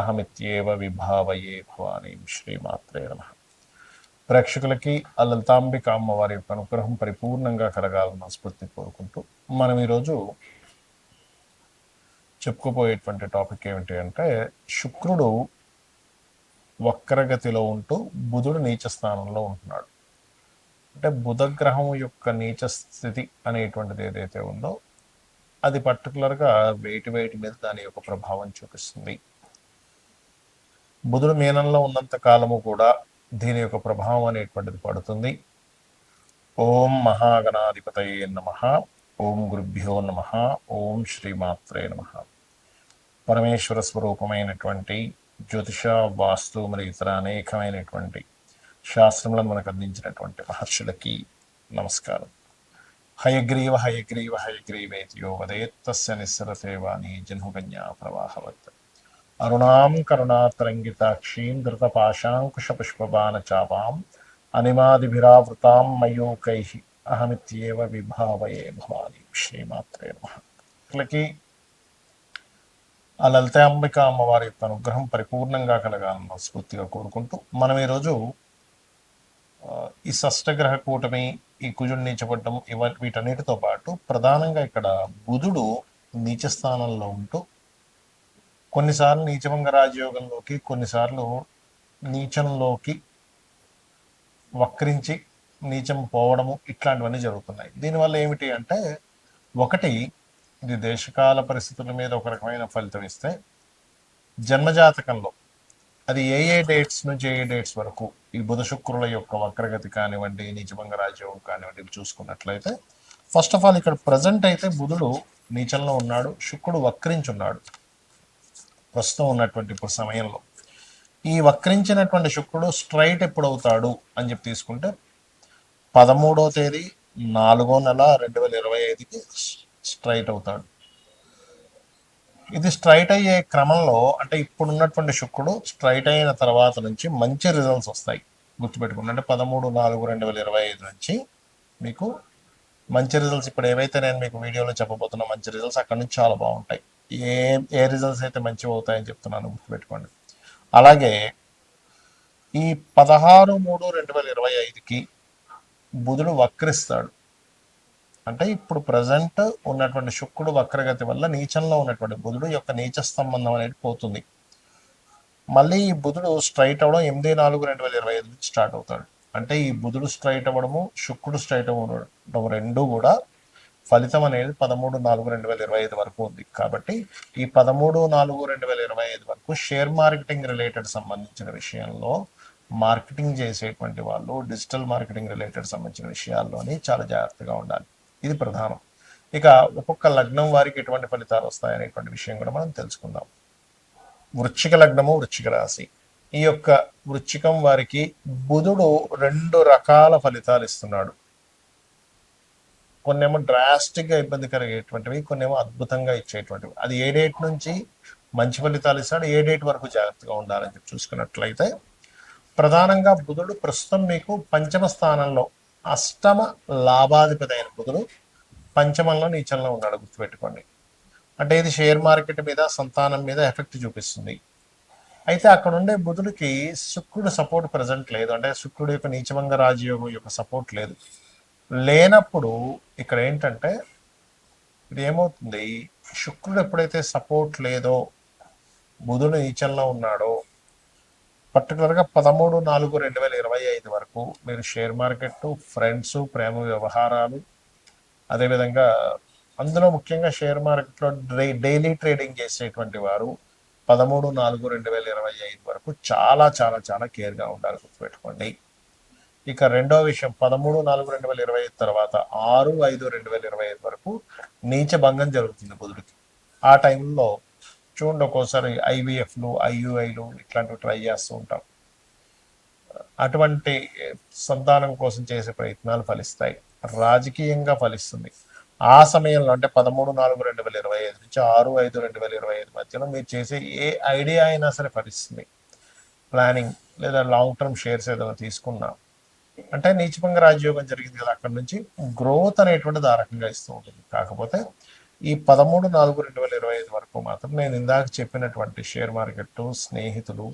అహమిత్యేవ విభావయే భవానీ శ్రీమాత్రే నమ. ప్రేక్షకులకి ఆ లలితాంబిక అమ్మవారి యొక్క అనుగ్రహం పరిపూర్ణంగా కలగాలని స్ఫూర్తి కోరుకుంటూ మనం ఈరోజు చెప్పుకోబోయేటువంటి టాపిక్ ఏమిటి అంటే శుక్రుడు వక్రగతిలో ఉంటూ బుధుడు నీచ స్థానంలో ఉంటున్నాడు. అంటే బుధగ్రహం యొక్క నీచ స్థితి అనేటువంటిది ఏదైతే ఉందో అది పర్టికులర్గా వేటి వేటి మీద దాని యొక్క ప్రభావం చూపిస్తుంది. బుధుడు మీనంలో ఉన్నంత కాలము కూడా దీని యొక్క ప్రభావం అనేటువంటిది పడుతుంది. ఓం మహాగణాధిపతయే నమ. ఓం గురుభ్యో నమ. ఓం శ్రీమాత్రే నమ. పరమేశ్వర స్వరూపమైనటువంటి జ్యోతిష వాస్తు మరియు ఇతర అనేకమైనటువంటి శాస్త్రములను మనకు అందించినటువంటి మహర్షులకి నమస్కారం. హయగ్రీవ హయగ్రీవ హయగ్రీవేతియో వదేత్తస్య నిస్సరతే వాణి జన్హుగన్యా ప్రవాహవత్. అరుణాం కరుణాతరంగితాక్షీం ధృతపాశాంకుశపుష్పబాణచాపాం అనిమాదిభిరావృతాం మయూకై అహమిత్యేవ విభావయే భవాని శ్రీమాత్రే నమకి ఆ లలిత అంబిక అమ్మవారి యొక్క అనుగ్రహం పరిపూర్ణంగా కలగాలని స్ఫూర్తిగా కోరుకుంటూ మనం ఈరోజు ఈ షష్టగ్రహ కూటమి ఈ కుజుడు నీచపడ్డం ఇవ వీటన్నిటితో పాటు ప్రధానంగా ఇక్కడ బుధుడు నీచ స్థానంలో ఉంటూ కొన్నిసార్లు నీచభంగ రాజయోగంలోకి కొన్నిసార్లు నీచంలోకి వక్రించి నీచం పోవడము ఇట్లాంటివన్నీ జరుగుతున్నాయి. దీనివల్ల ఏమిటి అంటే ఒకటి ఇది దేశకాల పరిస్థితుల మీద ఒక రకమైన ఫలితం ఇస్తే జన్మజాతకంలో అది ఏ ఏ డేట్స్ నుంచి ఏ ఏ డేట్స్ వరకు ఈ బుధ శుక్రుల యొక్క వక్రగతి కానివ్వండి నీచభంగ రాజ్యోగం కానివ్వండి చూసుకున్నట్లయితే ఫస్ట్ ఆఫ్ ఆల్ ఇక్కడ ప్రజెంట్ అయితే బుధుడు నీచంలో ఉన్నాడు శుక్రుడు వక్రించున్నాడు. ప్రస్తుతం ఉన్నటువంటి ఇప్పుడు సమయంలో. ఈ వక్రించినటువంటి శుక్రుడు స్ట్రైట్ ఎప్పుడు అవుతాడు అని చెప్పి తీసుకుంటే పదమూడో తేదీ నాలుగో నెల రెండు వేల ఇరవై ఐదుకి స్ట్రైట్ అవుతాడు. ఇది స్ట్రైట్ అయ్యే క్రమంలో అంటే ఇప్పుడు ఉన్నటువంటి శుక్రుడు స్ట్రైట్ అయిన తర్వాత నుంచి మంచి రిజల్ట్స్ వస్తాయి. గుర్తుపెట్టుకోండి అంటే పదమూడు నాలుగు రెండు వేల ఇరవై ఐదు నుంచి మీకు మంచి రిజల్ట్స్ ఇప్పుడు ఏవైతే నేను మీకు వీడియోలో చెప్పబోతున్నా మంచి రిజల్ట్స్ అక్కడ నుంచి చాలా బాగుంటాయి. ఏ ఏ రిజల్ట్స్ అయితే మంచివి అవుతాయని చెప్తున్నాను గుర్తుపెట్టుకోండి. అలాగే ఈ పదహారు మూడు రెండు వేల ఇరవై ఐదుకి బుధుడు వక్రిస్తాడు. అంటే ఇప్పుడు ప్రజెంట్ ఉన్నటువంటి శుక్రుడు వక్రగతి వల్ల నీచంలో ఉన్నటువంటి బుధుడు యొక్క నీచ సంబంధం అనేది పోతుంది. మళ్ళీ ఈ బుధుడు స్ట్రైట్ అవ్వడం ఎనిమిది నాలుగు రెండు వేల ఇరవై ఐదు నుంచి స్టార్ట్ అవుతాడు. అంటే ఈ బుధుడు స్ట్రైట్ అవ్వడము శుక్రుడు స్ట్రైట్ అవ్వడం రెండు కూడా ఫలితం అనేది పదమూడు నాలుగు రెండు వేల ఇరవై ఐదు వరకు ఉంది. కాబట్టి ఈ పదమూడు నాలుగు రెండు వేల ఇరవై ఐదు వరకు షేర్ మార్కెటింగ్ రిలేటెడ్ సంబంధించిన విషయంలో మార్కెటింగ్ చేసేటువంటి వాళ్ళు డిజిటల్ మార్కెటింగ్ రిలేటెడ్ సంబంధించిన విషయాల్లోని చాలా జాగ్రత్తగా ఉండాలి. ఇది ప్రధానం. ఇక ఒక్కొక్క లగ్నం వారికి ఎటువంటి ఫలితాలు వస్తాయనేటువంటి విషయం కూడా మనం తెలుసుకుందాం. వృచ్చిక లగ్నము వృశ్చిక రాశి. ఈ యొక్క వృచ్చికం వారికి బుధుడు రెండు రకాల ఫలితాలు ఇస్తున్నాడు. కొన్నేమో డ్రాస్టిక్గా ఇబ్బంది కలిగేటువంటివి కొన్నేమో అద్భుతంగా ఇచ్చేటువంటివి. అది ఏ డేట్ నుంచి మంచి ఫలితాలు ఇస్తాడు ఏ డేట్ వరకు జాగ్రత్తగా ఉండాలని చెప్పి చూసుకున్నట్లయితే ప్రధానంగా బుధుడు ప్రస్తుతం మీకు పంచమ స్థానంలో అష్టమ లాభాధిపతి అయిన బుధుడు పంచమంలో నీచంలో ఉన్నాడు గుర్తుపెట్టుకోండి. అంటే ఇది షేర్ మార్కెట్ మీద సంతానం మీద ఎఫెక్ట్ చూపిస్తుంది. అయితే అక్కడ ఉండే బుధుడికి శుక్రుడు సపోర్ట్ ప్రజెంట్ లేదు. అంటే శుక్రుడు యొక్క నీచమంగ రాజయోగం యొక్క సపోర్ట్ లేదు. లేనప్పుడు ఇక్కడ ఏంటంటే ఇది ఏమవుతుంది? శుక్రుడు ఎప్పుడైతే సపోర్ట్ లేదో బుధుడు నీచంలో ఉన్నాడో పర్టికులర్గా పదమూడు నాలుగు రెండు వేల ఇరవై ఐదు వరకు మీరు షేర్ మార్కెట్ ఫ్రెండ్స్ ప్రేమ వ్యవహారాలు అదేవిధంగా అందులో ముఖ్యంగా షేర్ మార్కెట్లో డైలీ ట్రేడింగ్ చేసేటువంటి వారు పదమూడు నాలుగు రెండు వేల ఇరవై ఐదు వరకు చాలా చాలా చాలా కేర్గా ఉండాలి గుర్తుపెట్టుకోండి ఇక రెండో విషయం పదమూడు నాలుగు రెండు వేల ఇరవై ఐదు తర్వాత ఆరు ఐదు రెండు వేల ఇరవై ఐదు వరకు నీచ భంగం జరుగుతుంది బుధుడికి. ఆ టైంలో చూడండి ఒక్కోసారి ఐవీఎఫ్లు ఐయుఐలు ఇట్లాంటివి ట్రై చేస్తూ ఉంటాం. అటువంటి సంతానం కోసం చేసే ప్రయత్నాలు ఫలిస్తాయి. రాజకీయంగా ఫలిస్తుంది. ఆ సమయంలో అంటే పదమూడు నాలుగు రెండు వేల ఇరవై ఐదు నుంచి ఆరు ఐదు రెండు వేల ఇరవై ఐదు మధ్యలో మీరు చేసే ఏ ఐడియా అయినా సరే ఫలిస్తుంది. ప్లానింగ్ లేదా లాంగ్ టర్మ్ షేర్స్ ఏదైనా తీసుకున్నా అంటే నీచభంగ రాజ్యోగం జరిగింది కదా అక్కడ నుంచి. గ్రోత్ అనేటువంటిది ఆ రకంగా ఇస్తూ ఉంటుంది. కాకపోతే ఈ పదమూడు నాలుగు రెండు వేల ఇరవై ఐదు వరకు మాత్రం నేను ఇందాక చెప్పినటువంటి షేర్ మార్కెట్ స్నేహితులు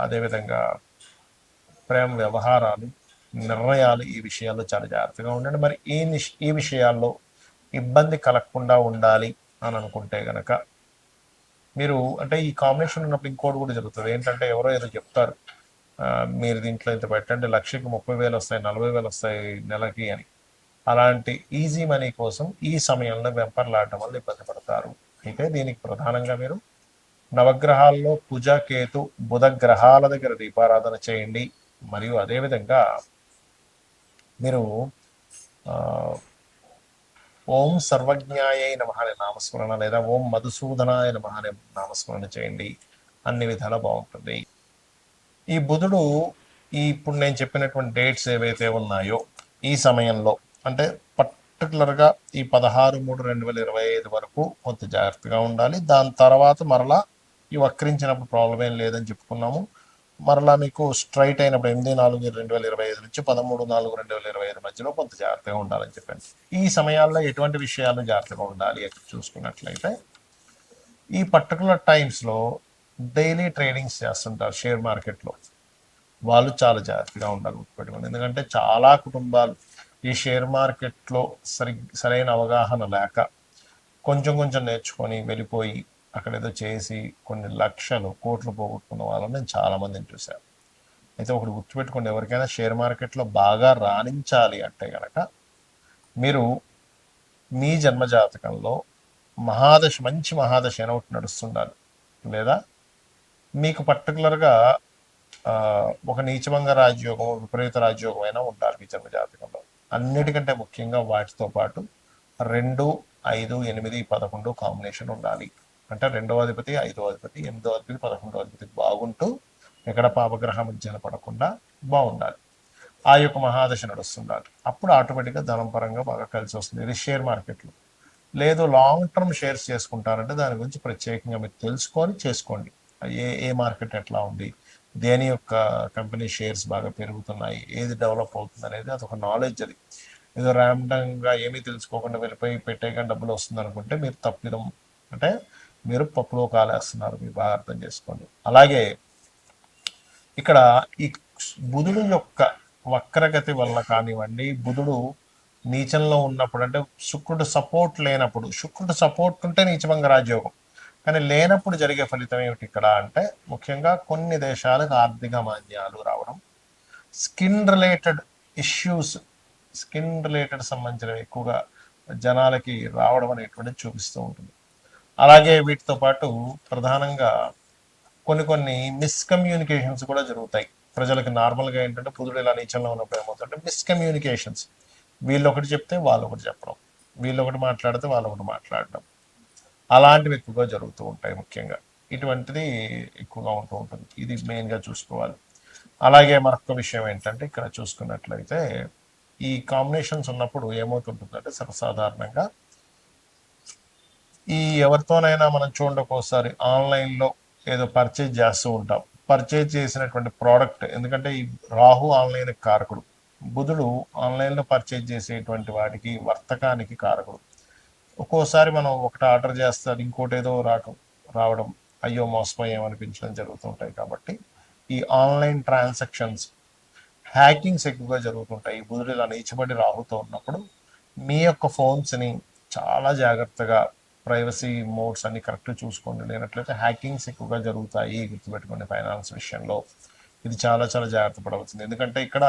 అదేవిధంగా ప్రేమ వ్యవహారాలు నిర్ణయాలు ఈ విషయాల్లో చాలా జాగ్రత్తగా ఉండండి. మరి ఈ నిష్- ఈ విషయాల్లో ఇబ్బంది కలగకుండా ఉండాలి అని అనుకుంటే గనక మీరు అంటే ఈ కాంబినేషన్ ఉన్నప్పుడు ఇంకోటి కూడా జరుగుతుంది. ఏంటంటే ఎవరో ఏదో చెప్తారు. మీరు దీంట్లో ఇంత పెట్టండి లక్షకి ముప్పై వేలు వస్తాయి నలభై వేలు వస్తాయి నెలకి అని. అలాంటి ఈజీ మనీ కోసం ఈ సమయంలో వెంపర్లాడటం వల్ల ఇబ్బంది పడతారు. అయితే దీనికి ప్రధానంగా మీరు నవగ్రహాల్లో కుజ కేతు బుధ గ్రహాల దగ్గర దీపారాధన చేయండి. మరియు అదేవిధంగా మీరు ఓం సర్వజ్ఞాయ నమ అనే నామస్మరణ లేదా ఓం మధుసూదనాయ నమ అనే నామస్మరణ చేయండి. అన్ని విధాలా బాగుంటుంది. ఈ బుధుడు ఈ ఇప్పుడు నేను చెప్పినటువంటి డేట్స్ ఏవైతే ఉన్నాయో ఈ సమయంలో అంటే పర్టికులర్గా ఈ పదహారు మూడు రెండు వేల ఇరవై ఐదు వరకు కొంత జాగ్రత్తగా ఉండాలి. దాని తర్వాత మరలా ఈ వక్రించినప్పుడు ప్రాబ్లం ఏం లేదని చెప్పుకున్నాము. మరలా మీకు స్ట్రైట్ అయినప్పుడు ఎనిమిది నాలుగు రెండు వేల ఇరవై ఐదు నుంచి పదమూడు నాలుగు రెండు వేల ఇరవై ఐదు మధ్యలో కొంత జాగ్రత్తగా ఉండాలని చెప్పాను ఈ సమయాల్లో ఎటువంటి విషయాలు జాగ్రత్తగా ఉండాలి అని చూసుకున్నట్లయితే ఈ పర్టికులర్ టైమ్స్లో డైలీ ట్రేడింగ్స్ చేస్తుంటారు షేర్ మార్కెట్లో. వాళ్ళు చాలా జాగ్రత్తగా ఉండాలి గుర్తుపెట్టుకోండి. ఎందుకంటే చాలా కుటుంబాలు ఈ షేర్ మార్కెట్లో సరి సరైన అవగాహన లేక కొంచెం కొంచెం నేర్చుకొని వెళ్ళిపోయి అక్కడ ఏదో చేసి కొన్ని లక్షలు కోట్లు పోగొట్టుకున్న వాళ్ళని నేను చాలామందిని చూశాను. అయితే ఒకటి గుర్తుపెట్టుకోండి ఎవరికైనా షేర్ మార్కెట్లో బాగా రాణించాలి అంటే కనుక మీరు మీ జన్మ జాతకంలో మహాదశ మంచి మహాదశ అయిన ఒకటి నడుస్తుండాలి. లేదా మీకు పర్టికులర్గా ఒక నీచభంగ రాజ్యోగం విపరీత రాజ్యోగం అయినా ఉండాలి మీ జన్మ జాతకంలో. అన్నిటికంటే ముఖ్యంగా వాటితో పాటు రెండు ఐదు ఎనిమిది పదకొండు కాంబినేషన్ ఉండాలి. అంటే రెండవ అధిపతి ఐదో అధిపతి ఎనిమిదో అధిపతి పదకొండో అధిపతి బాగుంటూ ఎక్కడ పాపగ్రహం మధ్యన పడకుండా బాగుండాలి. ఆ యొక్క మహాదశ నడుస్తుండాలి. అప్పుడు ఆటోమేటిక్గా ధనం పరంగా బాగా కలిసి వస్తుంది. ఇది షేర్ మార్కెట్లో లేదు లాంగ్ టర్మ్ షేర్స్ చేసుకుంటారంటే దాని గురించి ప్రత్యేకంగా మీరు తెలుసుకొని చేసుకోండి. ఏ ఏ మార్కెట్ ఎట్లా ఉంది? దేని యొక్క కంపెనీ షేర్స్ బాగా పెరుగుతున్నాయి? ఏది డెవలప్ అవుతుంది అనేది అదొక నాలెడ్జ్ అది. ఏదో ర్యాండంగా ఏమీ తెలుసుకోకుండా వెళ్ళిపోయి పెట్టేయగా డబ్బులు వస్తుంది అనుకుంటే మీరు తప్పిదం. అంటే మీరు పప్పులో కాలేస్తున్నారు మీరు బాగా అర్థం చేసుకోండి. అలాగే ఇక్కడ ఈ బుధుడు యొక్క వక్రగతి వల్ల కానివ్వండి బుధుడు నీచంలో ఉన్నప్పుడు అంటే శుక్రుడు సపోర్ట్ లేనప్పుడు శుక్రుడు సపోర్ట్ ఉంటే నీచభంగ రాజ్యోగం. కానీ లేనప్పుడు జరిగే ఫలితం ఏమిటి ఇక్కడ అంటే ముఖ్యంగా కొన్ని దేశాలకు ఆర్థిక మాంద్యాలు రావడం. Skin related issues skin related సంబంధించినవి ఎక్కువగా జనాలకి రావడం అనేటువంటిది చూపిస్తూ ఉంటుంది. అలాగే వీటితో పాటు ప్రధానంగా కొన్ని కొన్ని మిస్కమ్యూనికేషన్స్ కూడా జరుగుతాయి. ప్రజలకు నార్మల్గా ఏంటంటే పుదుడు ఇలా నీచంలో ఉన్నప్పుడు ఏమవుతుందంటే మిస్కమ్యూనికేషన్స్ వీళ్ళు ఒకటి చెప్తే వాళ్ళు ఒకటి చెప్పడం. వీళ్ళు ఒకటి మాట్లాడితే వాళ్ళు ఒకటి మాట్లాడడం. అలాంటివి ఎక్కువగా జరుగుతూ ఉంటాయి ముఖ్యంగా. ఇటువంటిది ఎక్కువగా ఉంటూ ఉంటుంది. ఇది మెయిన్గా చూసుకోవాలి. అలాగే మరొక విషయం ఏంటంటే ఇక్కడ చూసుకున్నట్లయితే ఈ కాంబినేషన్స్ ఉన్నప్పుడు ఏమవుతుంటుందంటే సర్వసాధారణంగా ఈ ఎవరితోనైనా మనం చూడండి ఒక్కోసారి ఆన్లైన్లో ఏదో పర్చేజ్ చేస్తూ ఉంటాం. పర్చేజ్ చేసినటువంటి ప్రోడక్ట్ ఎందుకంటే ఈ రాహు ఆన్లైన్ కారకుడు. బుధుడు ఆన్లైన్లో పర్చేజ్ చేసేటువంటి వాటికి వర్తకానికి కారకుడు. ఒక్కోసారి మనం ఒకటి ఆర్డర్ చేస్తారు ఇంకోటి ఏదో రావడం రావడం అయ్యో మోసపోయాం అనిపించడం జరుగుతుంటాయి కాబట్టి ఈ ఆన్లైన్ ట్రాన్సాక్షన్స్ హ్యాకింగ్స్ ఎక్కువగా జరుగుతుంటాయి. ఈ బుధుడు ఇలా నీచబడి రాహుతో ఉన్నప్పుడు మీ యొక్క ఫోన్స్ని చాలా జాగ్రత్తగా ప్రైవసీ మోడ్స్ అన్ని కరెక్ట్ చూసుకోండి. లేనట్లయితే హ్యాకింగ్స్ ఎక్కువగా జరుగుతాయి గుర్తుపెట్టుకోండి ఫైనాన్స్ విషయంలో. ఇది చాలా చాలా జాగ్రత్త పడవలసింది. ఎందుకంటే ఇక్కడ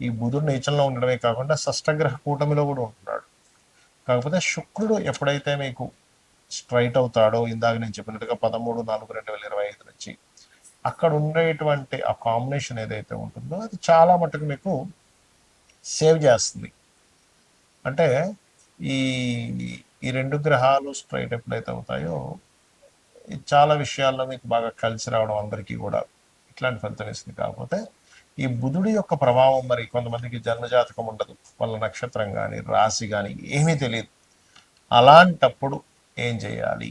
ఈ బుధుడు నీచంలో ఉండడమే కాకుండా షష్టగ్రహ కూటమిలో కూడా ఉంటున్నాడు. కాకపోతే శుక్రుడు ఎప్పుడైతే మీకు స్ట్రైట్ అవుతాడో ఇందాక నేను చెప్పినట్టుగా పదమూడు నాలుగు రెండు వేల ఇరవై ఐదు నుంచి అక్కడ ఉండేటువంటి ఆ కాంబినేషన్ ఏదైతే ఉంటుందో అది చాలా మటుకు మీకు సేవ్ చేస్తుంది. అంటే ఈ ఈ రెండు గ్రహాలు స్ట్రైట్ ఎప్పుడైతే అవుతాయో చాలా విషయాల్లో మీకు బాగా కలిసి రావడం అందరికీ కూడా ఇట్లాంటి ఫలితం ఇస్తుంది కాకపోతే ఈ బుధుడి యొక్క ప్రభావం మరి కొంతమందికి జన్మజాతకం ఉండదు. వాళ్ళ నక్షత్రం కానీ రాశి కానీ ఏమీ తెలియదు. అలాంటప్పుడు ఏం చేయాలి?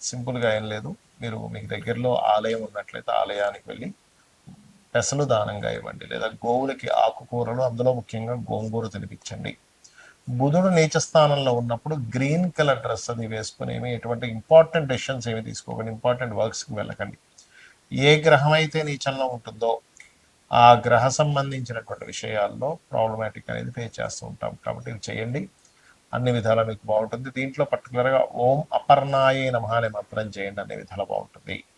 సింపుల్గా ఏం లేదు. మీరు మీకు దగ్గరలో ఆలయం ఉన్నట్లయితే ఆలయానికి వెళ్ళి పెసలు దానంగా ఇవ్వండి. లేదా గోవులకి ఆకుకూరలు అందులో ముఖ్యంగా గోంగూర తినిపించండి. బుధుడు నీచ స్థానంలో ఉన్నప్పుడు గ్రీన్ కలర్ డ్రెస్ అది వేసుకుని ఏమి ఎటువంటి ఇంపార్టెంట్ డెసిషన్స్ ఏమి తీసుకోకండి. ఇంపార్టెంట్ వర్క్స్కి వెళ్ళకండి. ఏ గ్రహం అయితే నీచంలో ఉంటుందో ఆ గ్రహ సంబంధించినటువంటి విషయాల్లో ప్రాబ్లమాటిక్ అనేది ఫేస్ చేస్తూ ఉంటాం. కాబట్టి ఇవి చేయండి. అన్ని విధాలా మీకు బాగుంటుంది. దీంట్లో పర్టికులర్గా ఓం అపర్ణాయే నమః అనే మంత్రం చేయండి. అన్ని విధాలా బాగుంటుంది.